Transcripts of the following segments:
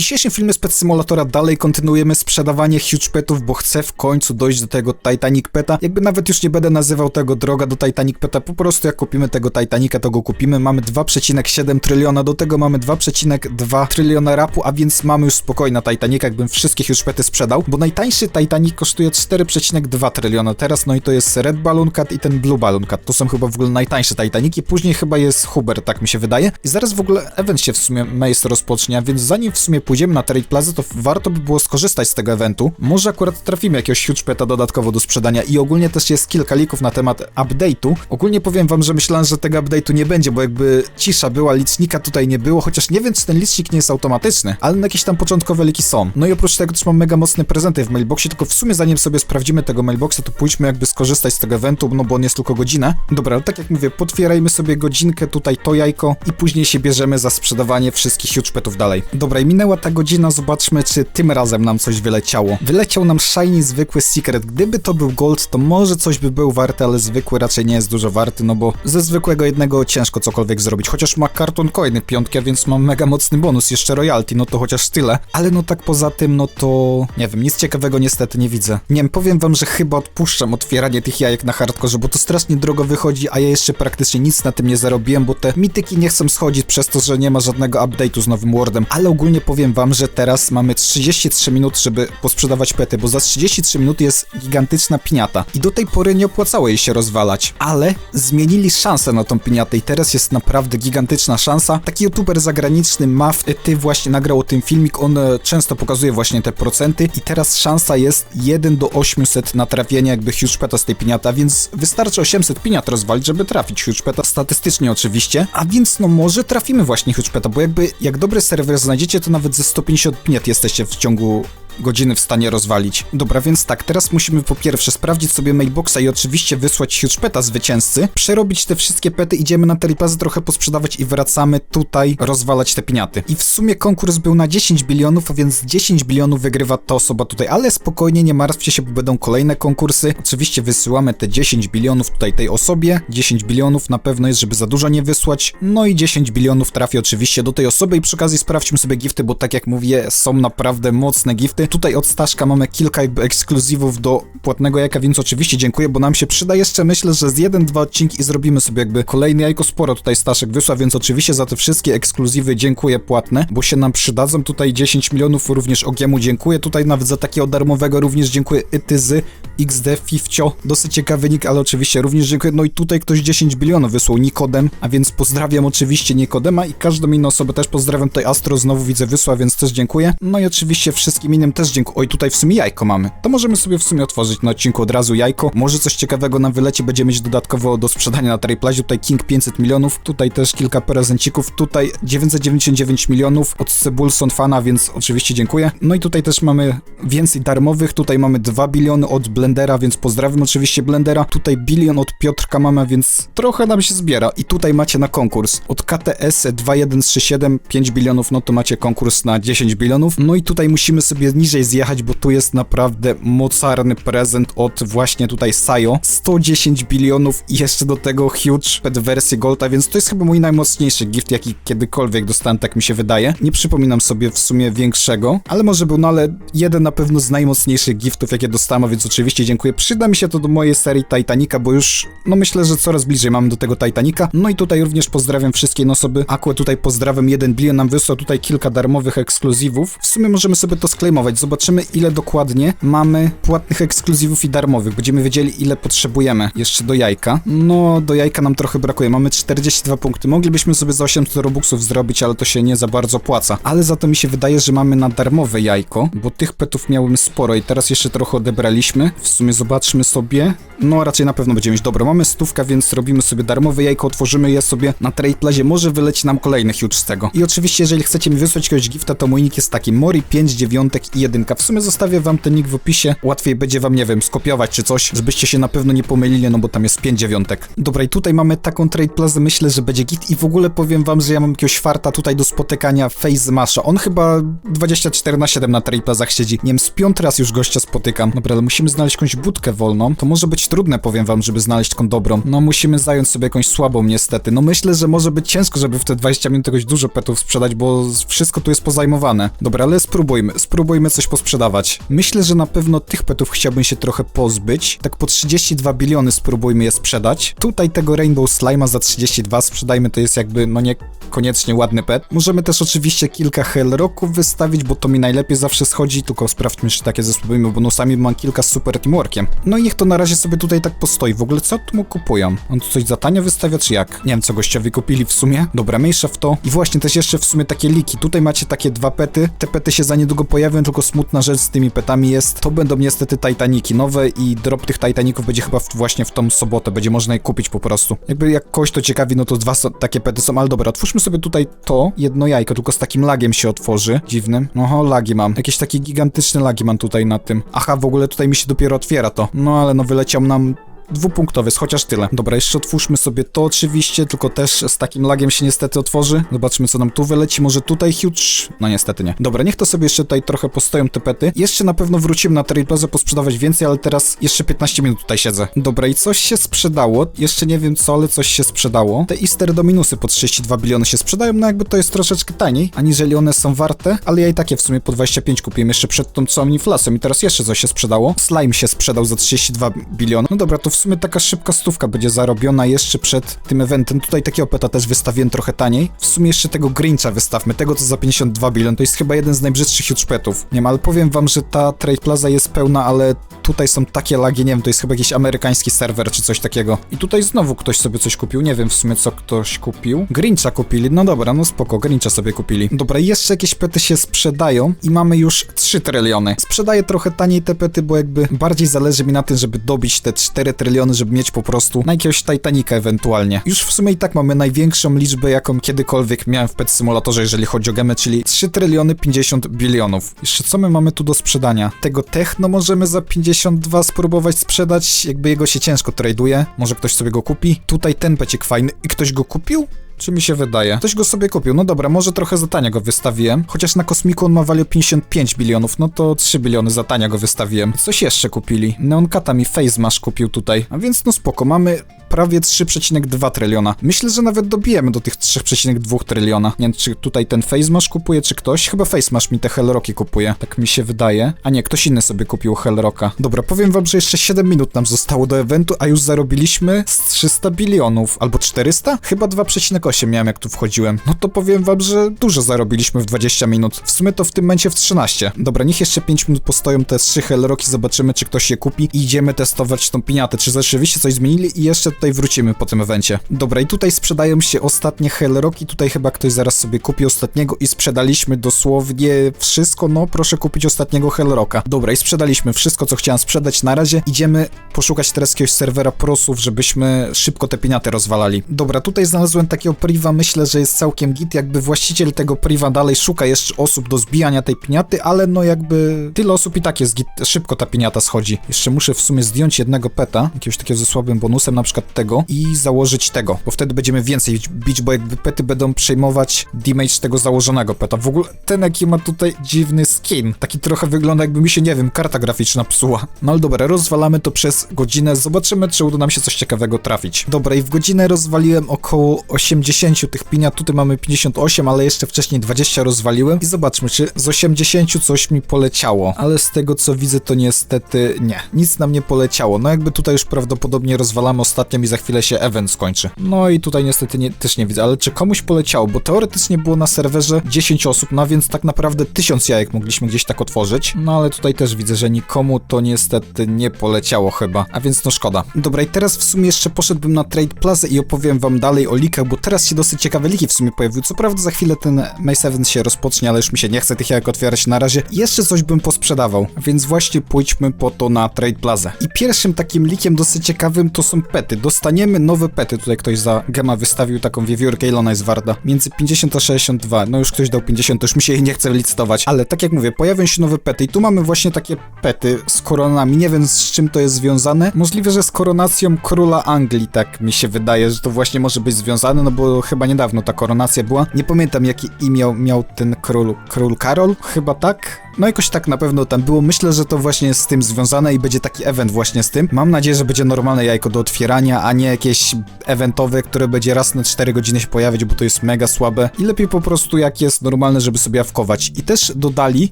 dzisiejszym filmie Pet Simulatora dalej kontynuujemy sprzedawanie huge petów, bo chcę w końcu dojść do tego Titanic Peta. Jakby nawet już nie będę nazywał tego droga do Titanic Peta, po prostu jak kupimy tego Titanica, to go kupimy. Mamy 2,7 tryliona, do tego mamy 2,2 tryliona rapu, a więc mamy już spokojnie na Titanica, jakbym wszystkie huge pety sprzedał, bo najtańszy Titanic kosztuje 4,2 tryliona teraz, no i to jest Red Balloon i ten Blue Balloon. To są chyba w ogóle najtańsze Titaniki, później chyba jest Huber, tak mi się wydaje. I zaraz w ogóle event się w sumie Mace rozpocznie, a więc zanim w sumie pójdziemy na Trade Plaza, to warto by było skorzystać z tego eventu. Może akurat trafimy jakiegoś huge peta dodatkowo do sprzedania i ogólnie też jest kilka lików na temat update'u. Ogólnie powiem wam, że myślałem, że tego update'u nie będzie, bo jakby cisza była, licznika tutaj nie było, chociaż nie wiem, czy ten licznik nie jest automatyczny, ale jakieś tam początkowe liki są. No i oprócz tego też mam mega mocne prezenty w mailboxie, tylko w sumie zanim sobie sprawdzimy tego mailboxa, to pójdźmy jakby skorzystać z tego eventu, no bo on jest tylko godzinę. Dobra, tak jak mówię, potwierajmy sobie godzinkę tutaj to jajko i później się bierzemy za sprzedawanie wszystkich huge petów dalej. Dobra, i minęła ta godzina, zobaczmy, czy tym razem nam coś wyleciało. Wyleciał nam shiny zwykły secret. Gdyby to był gold, to może coś by był warty, ale zwykły raczej nie jest dużo warty, no bo ze zwykłego jednego ciężko cokolwiek zrobić. Chociaż ma karton coiny piątki, a więc mam mega mocny bonus, jeszcze royalty, no to chociaż tyle. Ale no tak poza tym, no to nie wiem, nic ciekawego niestety nie widzę. Nie wiem, powiem wam, że chyba odpuszczam otwieranie tych jajek na hardkorze, bo to strasznie drogo wychodzi, a ja jeszcze praktycznie nic na tym nie zarobiłem, bo te mityki nie chcą schodzić przez to, że nie ma żadnego update'u z nowym Wordem. Ale ogólnie powiem wam, że teraz mamy 33 minut, żeby posprzedawać pety, bo za 33 minuty jest gigantyczna piniata. I do tej pory nie opłacało jej się rozwalać, ale zmienili szansę na tą piniatę i teraz jest naprawdę gigantyczna szansa. Taki youtuber zagraniczny, Maf, ty właśnie nagrał o tym filmik, on e, często pokazuje właśnie te procenty i teraz szansa jest 1 do 800 na trafienie jakby huge peta z tej piniaty, a więc wystarczy 800 piniat rozwalić, żeby trafić huge peta, statystycznie oczywiście, a więc no może trafimy właśnie huge peta, bo jakby jak dobry serwer znajdziecie, to nawet ze 150 piniat jesteście w ciągu godziny w stanie rozwalić. Dobra, więc tak, teraz musimy po pierwsze sprawdzić sobie mailboxa i oczywiście wysłać huge peta zwycięzcy, przerobić te wszystkie pety, idziemy na Teripazy trochę posprzedawać i wracamy tutaj rozwalać te piniaty. I w sumie konkurs był na 10 bilionów, a więc 10 bilionów wygrywa ta osoba tutaj, ale spokojnie, nie martwcie się, bo będą kolejne konkursy. Oczywiście wysyłamy te 10 bilionów tutaj tej osobie, 10 bilionów na pewno jest, żeby za dużo nie wysłać, no i 10 bilionów trafi oczywiście do tej osoby i przy okazji sprawdźmy sobie gifty, bo tak jak mówię, są naprawdę mocne gifty. Tutaj od Staszka mamy kilka jakby ekskluzywów do płatnego jajka, więc oczywiście dziękuję, bo nam się przyda jeszcze myślę, że z jeden, dwa odcinki i zrobimy sobie jakby kolejny jajko sporo tutaj Staszek wysła, więc oczywiście za te wszystkie ekskluzywy dziękuję płatne, bo się nam przydadzą. Tutaj 10 milionów również Ogiemu dziękuję, tutaj nawet za takiego darmowego również dziękuję Ityzy, XD, Fifcio, dosyć ciekawy nick, ale oczywiście również dziękuję. No i tutaj ktoś 10 bilionów wysłał Nikodem, a więc pozdrawiam oczywiście Nikodema i każdą inną osobę też pozdrawiam. Tutaj Astro znowu widzę wysła, więc też dziękuję. No i oczywiście wszystkim innym też dziękuję. Oj, tutaj w sumie jajko mamy. To możemy sobie w sumie otworzyć na odcinku od razu jajko. Może coś ciekawego nam wyleci, będziemy mieć dodatkowo do sprzedania na Trade Tutaj King 500 milionów, tutaj też kilka prezencików, tutaj 999 milionów od Cebulson Fana, więc oczywiście dziękuję. No i tutaj też mamy więcej darmowych, tutaj mamy 2 biliony od Blendera, więc pozdrawiam oczywiście Blendera. Tutaj bilion od Piotrka mamy, więc trochę nam się zbiera. I tutaj macie na konkurs od KTS 2137 5 bilionów, no to macie konkurs na 10 bilionów. No i tutaj musimy sobie niżej zjechać, bo tu jest naprawdę mocarny prezent od właśnie tutaj Sayo. 110 bilionów i jeszcze do tego huge pet wersję Golda, więc to jest chyba mój najmocniejszy gift, jaki kiedykolwiek dostałem, tak mi się wydaje. Nie przypominam sobie w sumie większego, ale może był, no ale jeden na pewno z najmocniejszych giftów, jakie dostałem, więc oczywiście dziękuję. Przyda mi się to do mojej serii Titanica, bo już, no myślę, że coraz bliżej mamy do tego Titanica. No i tutaj również pozdrawiam wszystkie osoby. Akurat tutaj pozdrawiam 1 bilion, nam wysłał tutaj kilka darmowych ekskluzywów. W sumie możemy sobie to sklejmować. Zobaczymy, ile dokładnie mamy płatnych ekskluzywów i darmowych. Będziemy wiedzieli, ile potrzebujemy jeszcze do jajka. No, do jajka nam trochę brakuje. Mamy 42 punkty. Moglibyśmy sobie za 800 robuxów zrobić, ale to się nie za bardzo opłaca. Ale za to mi się wydaje, że mamy na darmowe jajko, bo tych petów miałem sporo i teraz jeszcze trochę odebraliśmy. W sumie zobaczmy sobie. No, raczej na pewno będziemy mieć. Dobra, mamy stówkę, więc robimy sobie darmowe jajko, otworzymy je sobie na Trade Plazie. Może wyleci nam kolejny huge z tego. I oczywiście, jeżeli chcecie mi wysłać jakiegoś gifta, to mój nick jest taki Mori5 dziewiątek i jedynka. W sumie zostawię wam ten nick w opisie. Łatwiej będzie wam, nie wiem, skopiować czy coś, żebyście się na pewno nie pomylili, no bo tam jest 5 dziewiątek. Dobra, i tutaj mamy taką trade plazę, myślę, że będzie git i w ogóle powiem wam, że ja mam jakiegoś farta tutaj do spotykania Face Masha. On chyba 24 na 7 na trade plazach siedzi. Nie wiem, z piąty raz już gościa spotykam. Dobra, ale musimy znaleźć jakąś budkę wolną. To może być trudne, powiem wam, żeby znaleźć taką dobrą. No musimy zająć sobie jakąś słabą niestety. No myślę, że może być ciężko, żeby w te 20 minut jakoś dużo petów sprzedać, bo wszystko tu jest pozajmowane. Dobra, ale spróbujmy. Spróbujmy coś posprzedawać. Myślę, że na pewno tych petów chciałbym się trochę pozbyć. Tak po 32 biliony spróbujmy je sprzedać. Tutaj tego Rainbow Slime'a za 32 sprzedajmy, to jest jakby, no nie koniecznie ładny pet. Możemy też oczywiście kilka Hellrocków wystawić, bo to mi najlepiej zawsze schodzi, tylko sprawdźmy, czy takie ze słabymi bonusami, bo mam kilka z super teamworkiem. No i niech to na razie sobie tutaj tak postoi. W ogóle co tu mu kupują? On tu coś za tanio wystawia, czy jak? Nie wiem, co gościowi kupili w sumie. Dobra, mniejsza w to. I właśnie też jeszcze w sumie takie liki. Tutaj macie takie dwa pety. Te pety się za niedługo pojawią, smutna rzecz z tymi petami jest, to będą niestety Titaniki nowe i drop tych Titaników będzie chyba w, właśnie w tą sobotę, będzie można je kupić po prostu. Jakby jak kogoś to ciekawi, no to dwa so, takie pety są, ale dobra, otwórzmy sobie tutaj to, jedno jajko, tylko z takim lagiem się otworzy, dziwnym. Oho, lagi mam. Jakieś takie gigantyczne lagi mam tutaj na tym. Aha, w ogóle tutaj mi się dopiero otwiera to. No ale no wyleciał nam dwupunktowy, chociaż tyle. Dobra, jeszcze otwórzmy sobie to oczywiście, tylko też z takim lagiem się niestety otworzy. Zobaczmy, co nam tu wyleci. Może tutaj huge... No niestety nie. Dobra, niech to sobie jeszcze tutaj trochę postoją te pety. Jeszcze na pewno wrócimy na Trade Plaza posprzedawać więcej, ale teraz jeszcze 15 minut tutaj siedzę. Dobra, i coś się sprzedało. Jeszcze nie wiem co, ale coś się sprzedało. Te Easter Dominusy po 32 biliony się sprzedają, no jakby to jest troszeczkę taniej, aniżeli one są warte, ale ja i takie w sumie po 25 kupiłem jeszcze przed tą całą inflacją i teraz jeszcze coś się sprzedało. Slime się sprzedał za 32 biliony. No dobra, to w sumie taka szybka stówka będzie zarobiona jeszcze przed tym eventem. Tutaj takiego peta też wystawiłem trochę taniej. W sumie jeszcze tego Grincha wystawmy, tego co za 52 bilion. To jest chyba jeden z najbrzydszych huge. Nie wiem, ale powiem wam, że ta Trade Plaza jest pełna, ale tutaj są takie lagi, nie wiem, to jest chyba jakiś amerykański serwer czy coś takiego. I tutaj znowu ktoś sobie coś kupił, nie wiem w sumie co ktoś kupił. Grincha kupili, no dobra, no spoko, Grincha sobie kupili. Dobra, jeszcze jakieś pety się sprzedają i mamy już 3 tryliony. Sprzedaję trochę taniej te pety, bo jakby bardziej zależy mi na tym, żeby dobić te 4 tryliony, żeby mieć po prostu na jakiegoś Titanica ewentualnie. Już w sumie i tak mamy największą liczbę, jaką kiedykolwiek miałem w Pet Simulatorze, jeżeli chodzi o gemy, czyli 3 tryliony 50 bilionów. Jeszcze co my mamy tu do sprzedania? Tego Techno możemy za 52 spróbować sprzedać, jakby jego się ciężko traduje. Może ktoś sobie go kupi. Tutaj ten pecik fajny. I ktoś go kupił? Czy mi się wydaje? Ktoś go sobie kupił. No dobra, może trochę za tania go wystawiłem. Chociaż na kosmiku on ma value 55 bilionów, no to 3 biliony za tania go wystawiłem. Coś jeszcze kupili. Neonkata mi Face Mash kupił tutaj. A więc no spoko, mamy prawie 3,2 tryliona. Myślę, że nawet dobijemy do tych 3,2 tryliona. Nie wiem, czy tutaj ten Face Mash kupuje, czy ktoś? Chyba Face Mash mi te Hellrocki kupuje. Tak mi się wydaje. A nie, ktoś inny sobie kupił Hellrocka. Dobra, powiem wam, że jeszcze 7 minut nam zostało do eventu, a już zarobiliśmy z 300 bilionów. Albo 400? Chyba 2,8 miałem, jak tu wchodziłem. No to powiem wam, że dużo zarobiliśmy w 20 minut. W sumie to w tym momencie w 13. Dobra, niech jeszcze 5 minut postoją te 3 Hellrocki, zobaczymy, czy ktoś je kupi i idziemy testować tą piniatę, czy rzeczywiście coś zmienili i jeszcze tutaj wrócimy po tym evencie. Dobra, i tutaj sprzedają się ostatnie Hellrocki, tutaj chyba ktoś zaraz sobie kupi ostatniego i sprzedaliśmy dosłownie wszystko, no proszę kupić ostatniego Hellrocka. Dobra, i sprzedaliśmy wszystko, co chciałem sprzedać. Na razie idziemy poszukać teraz jakiegoś serwera prosów, żebyśmy szybko te piniaty rozwalali. Dobra, tutaj znalazłem takiego priva, myślę, że jest całkiem git, jakby właściciel tego priva dalej szuka jeszcze osób do zbijania tej piniaty, ale no jakby tyle osób i tak jest git, szybko ta piniata schodzi. Jeszcze muszę w sumie zdjąć jednego peta, jakiegoś takiego ze słabym bonusem, na przykład tego i założyć tego, bo wtedy będziemy więcej bić, bo jakby pety będą przejmować damage tego założonego peta. W ogóle ten jaki ma tutaj dziwny skin, taki trochę wygląda jakby mi się, nie wiem, karta graficzna psuła. No ale dobra, rozwalamy to przez godzinę, zobaczymy czy uda nam się coś ciekawego trafić. Dobra i w godzinę rozwaliłem około 80 tych piniat, tutaj mamy 58, ale jeszcze wcześniej 20 rozwaliłem i zobaczmy czy z 80 coś mi poleciało, ale z tego co widzę to niestety nie, nic nam nie poleciało. No jakby tutaj już prawdopodobnie rozwalamy ostatnią i za chwilę się event skończy. No i tutaj niestety nie, też nie widzę, ale czy komuś poleciało, bo teoretycznie było na serwerze 10 osób, no więc tak naprawdę 1000 jajek mogliśmy gdzieś tak otworzyć, no ale tutaj też widzę, że nikomu to niestety nie poleciało chyba, a więc no szkoda. Dobra i teraz w sumie jeszcze poszedłbym na Trade Plaza i opowiem wam dalej o likach, bo teraz się dosyć ciekawe liki w sumie pojawiły, co prawda za chwilę ten May 7 się rozpocznie, ale już mi się nie chce tych jajek otwierać na razie. Jeszcze coś bym posprzedawał, więc właśnie pójdźmy po to na Trade Plaza. I pierwszym takim likiem dosyć ciekawym to są pety, dostaniemy nowe pety. Tutaj ktoś za gema wystawił taką wiewiórkę, ile ona jest warta? Między 50 a 62. No już ktoś dał 50, to już mi się jej nie chce licytować. Ale tak jak mówię, pojawią się nowe pety i tu mamy właśnie takie pety z koronami. Nie wiem z czym to jest związane. Możliwe, że z koronacją króla Anglii, tak mi się wydaje, że to właśnie może być związane, no bo chyba niedawno ta koronacja była. Nie pamiętam jakie imię miał ten król. Król Karol? Chyba tak? No jakoś tak na pewno tam było. Myślę, że to właśnie jest z tym związane i będzie taki event właśnie z tym. Mam nadzieję, że będzie normalne jajko do otwierania, a nie jakieś eventowe, które będzie raz na 4 godziny się pojawiać, bo to jest mega słabe. I lepiej po prostu jak jest normalne, żeby sobie awkować. I też dodali,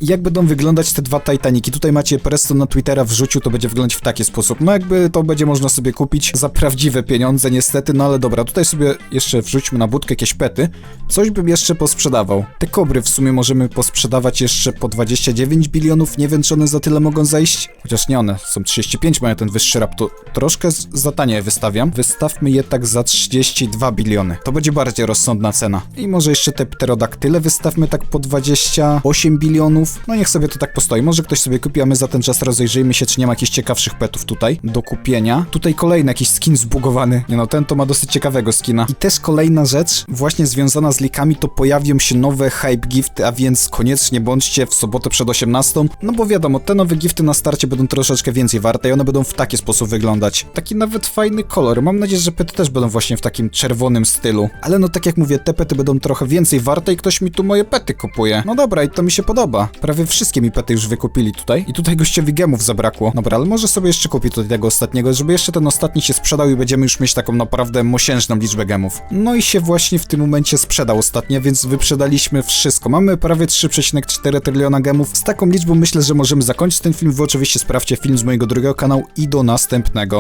jak będą wyglądać te dwa Titaniki. Tutaj macie Preston na Twittera wrzucił, to będzie wyglądać w taki sposób. No jakby to będzie można sobie kupić za prawdziwe pieniądze niestety, no ale dobra, tutaj sobie jeszcze wrzućmy na budkę jakieś pety. Coś bym jeszcze posprzedawał. Te kobry w sumie możemy posprzedawać jeszcze po 29 bilionów, nie wiem czy one za tyle mogą zajść. Chociaż nie one, są 35, mają ten wyższy rap, troszkę za tanie je wystawiam. Wystawmy je tak za 32 biliony. To będzie bardziej rozsądna cena. I może jeszcze te pterodaktyle wystawmy tak po 28 bilionów. No niech sobie to tak postoi. Może ktoś sobie kupi, a my za ten czas rozejrzyjmy się, czy nie ma jakichś ciekawszych petów tutaj do kupienia. Tutaj kolejny jakiś skin zbugowany. Nie no, ten to ma dosyć ciekawego skina. I też kolejna rzecz, właśnie związana z likami, to pojawią się nowe hype gifty, a więc koniecznie bądźcie w sobotę przed 18. No bo wiadomo, te nowe gifty na starcie będą troszeczkę więcej warte i one będą w taki sposób wyglądać. Taki nawet fajny kolor. Mam nadzieję, że pety też będą właśnie w takim czerwonym stylu. Ale no tak jak mówię, te pety będą trochę więcej warte i ktoś mi tu moje pety kupuje. No dobra, i to mi się podoba. Prawie wszystkie mi pety już wykupili tutaj. I tutaj gościowi gemów zabrakło. Dobra, ale może sobie jeszcze kupię tutaj tego ostatniego, żeby jeszcze ten ostatni się sprzedał i będziemy już mieć taką naprawdę mosiężną liczbę gemów. No i się właśnie w tym momencie sprzedał ostatnio, więc wyprzedaliśmy wszystko. Mamy prawie 3,4 tryliona gemów. Z taką liczbą myślę, że możemy zakończyć ten film. Wy oczywiście sprawdźcie film z mojego drugiego kanału i do następnego.